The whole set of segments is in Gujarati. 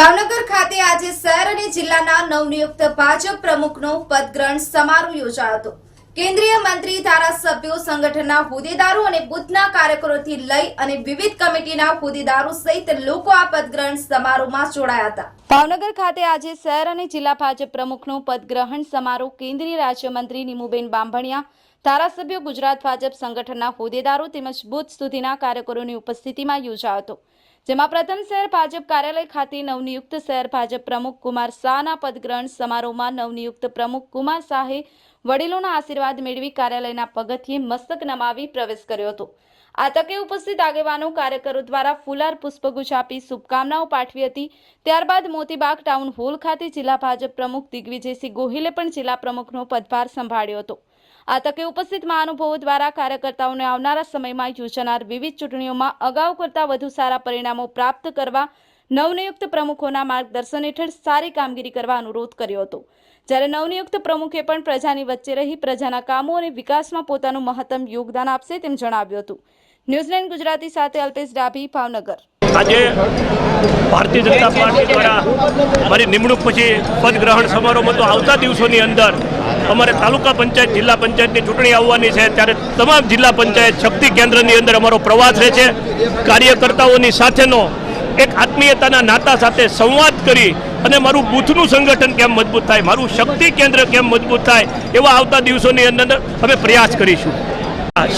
ભાવનગર ખાતે આજે શહેર અને જિલ્લાના નવનિયુક્ત ભાજપ પ્રમુખનો પદગ્રહણ સમારોહ યોજાયો હતો. કેન્દ્રીય મંત્રી, ધારાસભ્યો, સંગઠનના હોદ્દેદારો અને બુથના કાર્યકરોથી લઈ અને વિવિધ કમિટીના હોદ્દેદારો સહિત લોકો આ પદગ્રહણ સમારોહમાં જોડાયા હતા. ભાવનગર ખાતે આજે શહેર અને જિલ્લા ભાજપ પ્રમુખનો પદગ્રહણ સમારોહ કેન્દ્રીય રાજ્યમંત્રી નીમુબેન બાંભણિયા ધારાસભ્યો ગુજરાત ભાજપ સંગઠનના હોદ્દેદારો તેમજ બુથ સુધીના કાર્યકરોની ઉપસ્થિતિમાં યોજાયો હતો, જેમાં પ્રથમ શહેર ભાજપ કાર્યાલય ખાતે નવનિયુક્ત શહેર ભાજપ પ્રમુખ કુમાર શાહના પદગ્રહણ સમારોહમાં નવનિયુક્ત પ્રમુખ કુમાર શાહે વડીલોના આશીર્વાદ મેળવી કાર્યાલયના પગથિયે મસ્તક નમાવી પ્રવેશ કર્યો હતો. આ તકે ઉપસ્થિત આગેવાનો કાર્યકરો દ્વારા ફુલાર પુષ્પગુચ્છ આપી શુભકામનાઓ પાઠવી હતી. ત્યારબાદ મોતીબાગ ટાઉન હોલ ખાતે જિલ્લા ભાજપ પ્રમુખ દિગ્વિજયસિંહ ગોહિલે પણ જિલ્લા પ્રમુખનો પદભાર સંભાળ્યો હતો. આ તકે ઉપસ્થિત મહાનુભાવો દ્વારા કાર્યકર્તાઓને આવનારા સમયમાં યોજાનાર વિવિધ ચૂંટણીઓમાં અગાઉ કરતાં વધુ સારા પરિણામો પ્રાપ્ત કરવા નવનિયુક્ત પ્રમુખોના માર્ગદર્શન હેઠળ સારી કામગીરી કરવા અનુરોધ કર્યો હતો. જ્યારે નવનિયુક્ત પ્રમુખે પણ પ્રજાની વચ્ચે રહી પ્રજાના કામો અને વિકાસમાં પોતાનું મહત્તમ યોગદાન આપશે તેમ જણાવ્યું હતું. ન્યૂઝીલેન્ડ ગુજરાતી સાથે અલ્પેશ ડાભી, ભાવનગર. આજે ભારતીય જનતા પાર્ટી દ્વારા મારી નિમણૂક પછી પદગ્રહણ સમારોહમાં તો આવતા દિવસોની અંદર અમારે તાલુકા પંચાયત, જિલ્લા પંચાયતની ચૂંટણી આવવાની છે. ત્યારે તમામ જિલ્લા પંચાયત શક્તિ કેન્દ્રની અંદર અમારો પ્રવાસ રહે છે. કાર્યકર્તાઓની સાથેનો એક આત્મીયતાના નાતા સાથે સંવાદ કરી અને મારું બૂથનું સંગઠન કેમ મજબૂત થાય, મારું શક્તિ કેન્દ્ર કેમ મજબૂત થાય, એવા આવતા દિવસોની અંદર અમે પ્રયાસ કરીશું.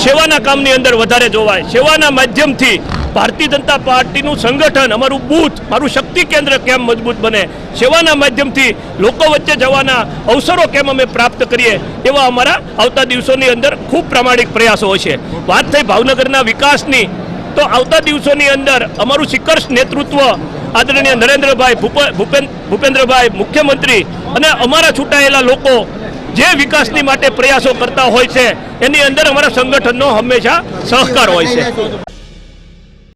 સેવાના કામની અંદર વધારે જોવાય. સેવાના માધ્યમથી ભારતીય જનતા પાર્ટીનું સંગઠન, અમારું બૂથ, મારું શક્તિ કેન્દ્ર કેમ મજબૂત બને? સેવાના માધ્યમથી લોકો વચ્ચે જવાના અવસરો કેમ અમે પ્રાપ્ત કરીએ? એવા અમારા આવતા દિવસોની અંદર ખૂબ પ્રામાણિક પ્રયાસો હશે. વાત થઈ ભાવનગરના વિકાસની, તો આવતા દિવસોની અંદર અમારું શિખર્ષ નેતૃત્વ આદરણીય નરેન્દ્રભાઈ ભૂપે- ભૂપેન, ભૂપેન્દ્રભાઈ મુખ્યમંત્રી અને અમારા છૂટાયેલા લોકો જે વિકાસની માટે પ્રયાસો કરતા હોય છે, એની અંદર અમારા સંગઠનનો હંમેશા સહકાર હોય છે.